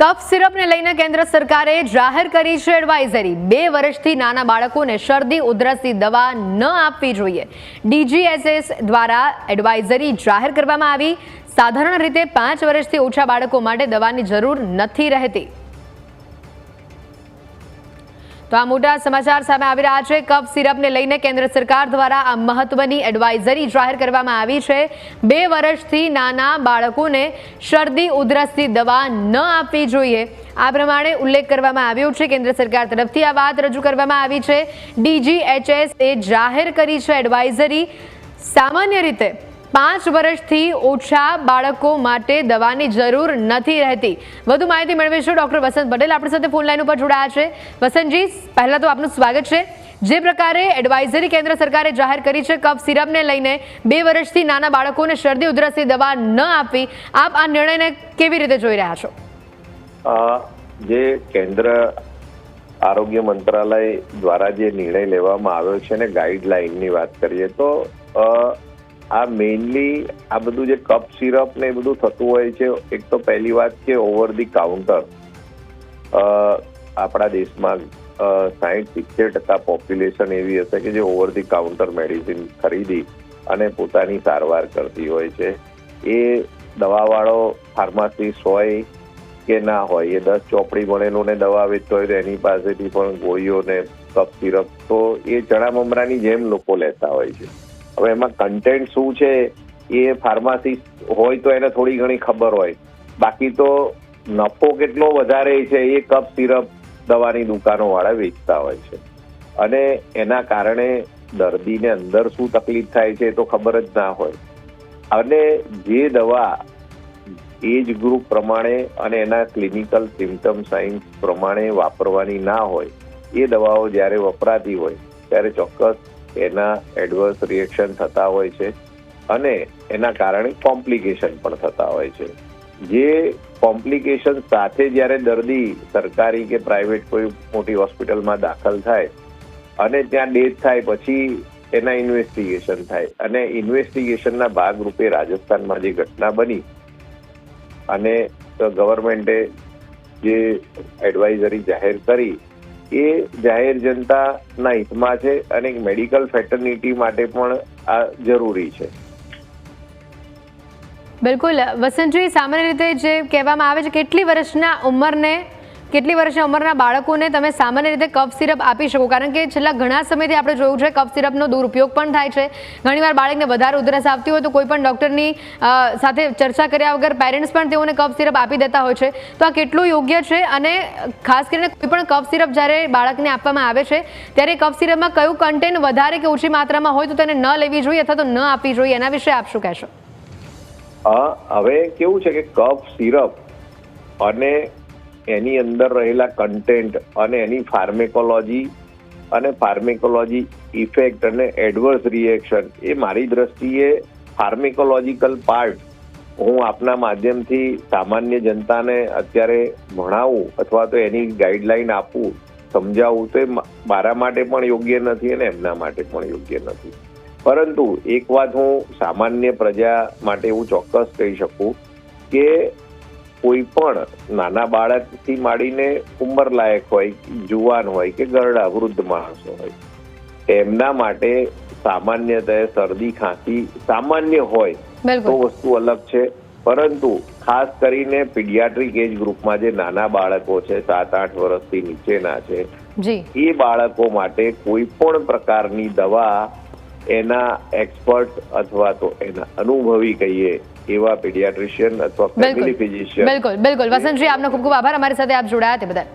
કફ સિરપને લઈને કેન્દ્ર સરકારે જાહેર કરી છે એડવાઇઝરી. બે વર્ષથી નાના બાળકોને શરદી ઉધરસની દવા ન આપવી જોઈએ. ડીજીએસએસ દ્વારા એડવાઇઝરી જાહેર કરવામાં આવી. સાધારણ રીતે પાંચ વર્ષથી ઓછા બાળકો માટે દવાની જરૂર નથી રહેતી. તો આ મોટા સમાચાર સામે આવી રહ્યા છે. કફ સિરપને લઈને કેન્દ્ર સરકાર દ્વારા આ મહત્વની એડવાઇઝરી જાહેર કરવામાં આવી છે. બે વર્ષથી નાના બાળકોને શરદી ઉધરસની દવા ન આપવી જોઈએ. આ પ્રમાણે ઉલ્લેખ કરવામાં આવ્યો છે. કેન્દ્ર સરકાર તરફથી આ વાત રજૂ કરવામાં આવી છે. ડીજીએચએસ એ જાહેર કરી છે એડવાઇઝરી સામાન્ય રીતે પાંચ વર્ષથી ઓછા બાળકો માટે દવાની જરૂર નથી રહેતી. વધુ માહિતી મેળવીશું ડૉક્ટર વસંત પટેલ આપણી સાથે ફોન લાઈન ઉપર જોડાયા છે. વસંતજી, પહેલાં તો આપનું સ્વાગત છે. જે પ્રકારે એડવાઇઝરી કેન્દ્ર સરકારે જાહેર કરી છે, કફ સિરપને લઈને બે વર્ષથી નાના બાળકોને શરદી ઉધરસની દવા ન આપવી, આપ આ નિર્ણયને કેવી રીતે જોઈ રહ્યા છો? જે કેન્દ્ર આરોગ્ય મંત્રાલય દ્વારા જે નિર્ણય લેવામાં આવ્યો છે ને ગાઈડલાઈનની વાત કરીએ તો આ મેઇનલી આ બધું જે કપ સિરપ ને એ બધું થતું હોય છે, એક તો પહેલી વાત કે ઓવર ધી કાઉન્ટર આપણા દેશમાં સાહીઠ સિત્તેર ટકા પોપ્યુલેશન એવી હશે કે જે ઓવર ધી કાઉન્ટર મેડિસિન ખરીદી અને પોતાની સારવાર કરતી હોય છે. એ દવાવાળો ફાર્માસિસ્ટ હોય કે ના હોય, એ દસ ચોપડી ભણેલું ને દવા વેચતો હોય તો એની પાસેથી પણ ગોળીઓ ને કપ સિરપ તો એ ચણા મમરાની જેમ લોકો લેતા હોય છે. હવે એમાં કન્ટેન્ટ શું છે એ ફાર્માસિસ્ટ હોય તો એને થોડી ઘણી ખબર હોય. બાકી તો નફો કેટલો વધારે છે એ કપ સિરપ દવાની દુકાનો વાળા વેચતા હોય છે. અને એના કારણે દર્દીને અંદર શું તકલીફ થાય છે એ તો ખબર જ ના હોય. અને જે દવા એજ ગ્રુપ પ્રમાણે અને એના ક્લિનિકલ સિમ્ટમ સાઇન્સ પ્રમાણે વાપરવાની ના હોય, એ દવાઓ જ્યારે વપરાતી હોય, ત્યારે ચોક્કસ એના એડવર્સ રિએક્શન થતા હોય છે અને એના કારણે કોમ્પ્લિકેશન પણ થતા હોય છે. જે કોમ્પ્લિકેશન સાથે જ્યારે દર્દી સરકારી કે પ્રાઇવેટ કોઈ મોટી હોસ્પિટલમાં દાખલ થાય અને ત્યાં ડેથ થાય પછી એના ઇન્વેસ્ટિગેશન થાય અને ઇન્વેસ્ટિગેશનના ભાગરૂપે રાજસ્થાનમાં જે ઘટના બની અને ગવર્મેન્ટે જે એડવાઇઝરી જાહેર કરી એ જાહેર જનતાના હિતમાં છે અને મેડિકલ ફેટર્નિટી માટે પણ આ જરૂરી છે. બિલકુલ. વસંતજી, સામાન્ય રીતે જે કહેવામાં આવે છે, કેટલી વર્ષના ઉંમરને કેટલી વર્ષે ઉંમરના બાળકોને તમે સામાન્ય રીતે કફ સિરપ આપી શકો? કારણ કે છેલ્લા ઘણા સમયથી આપણે જોયું છે કફ સિરપનો દુરુપયોગ પણ થાય છે. ઘણીવાર બાળકને વધારે ઉધરસ આવતી હોય તો કોઈ પણ ડૉક્ટરની સાથે ચર્ચા કર્યા વગર પેરેન્ટ્સ પણ તેઓને કફ સિરપ આપી દેતા હોય છે. તો આ કેટલું યોગ્ય છે અને ખાસ કરીને કોઈ પણ કફ સિરપ જ્યારે બાળકને આપવામાં આવે છે, ત્યારે કફ સિરપમાં કયું કન્ટેન્ટ વધારે કે ઓછી માત્રામાં હોય તો તેને ન લેવી જોઈએ અથવા તો ન આપવી જોઈએ? એના વિશે આપ શું કહેશો? હવે કેવું છે કે કફ સિરપ અને એની અંદર રહેલા કન્ટેન્ટ અને એની ફાર્મેકોલોજી અને ફાર્મેકોલોજી ઇફેક્ટ અને એડવર્સ રિએક્શન એ મારી દ્રષ્ટિએ ફાર્મેકોલોજીકલ પાર્ટ હું આપના માધ્યમથી સામાન્ય જનતાને અત્યારે ભણાવું અથવા તો એની ગાઈડલાઈન આપું, સમજાવું તો મારા માટે પણ યોગ્ય નથી અને એમના માટે પણ યોગ્ય નથી. પરંતુ એક વાત હું સામાન્ય પ્રજા માટે એવું ચોક્કસ કહી શકું કે કોઈ પણ નાના બાળકથી માંડીને ઉંમર લાયક હોય જુવાન હોય કે ગરડા વૃદ્ધ માણસો હોય એમના માટે સામાન્યતઃ શરદી ખાંસી સામાન્ય હોય તો વસ્તુ અલગ છે. પરંતુ ખાસ કરીને પીડિયાટ્રિક એજ ગ્રુપમાં જે નાના બાળકો છે સાત આઠ વર્ષથી નીચેના છે એ બાળકો માટે કોઈ પણ પ્રકારની દવા એના એક્સપર્ટ અથવા તો એના અનુભવી કહીએ એવા પીડિયાટ્રિશિયન અથવા ફેમિલી ફિઝિશિયન બિલકુલ બિલકુલ. વસંતજી આપનો ખૂબ ખૂબ આભાર. અમારી સાથે આપ જોડાયા તે બદલ.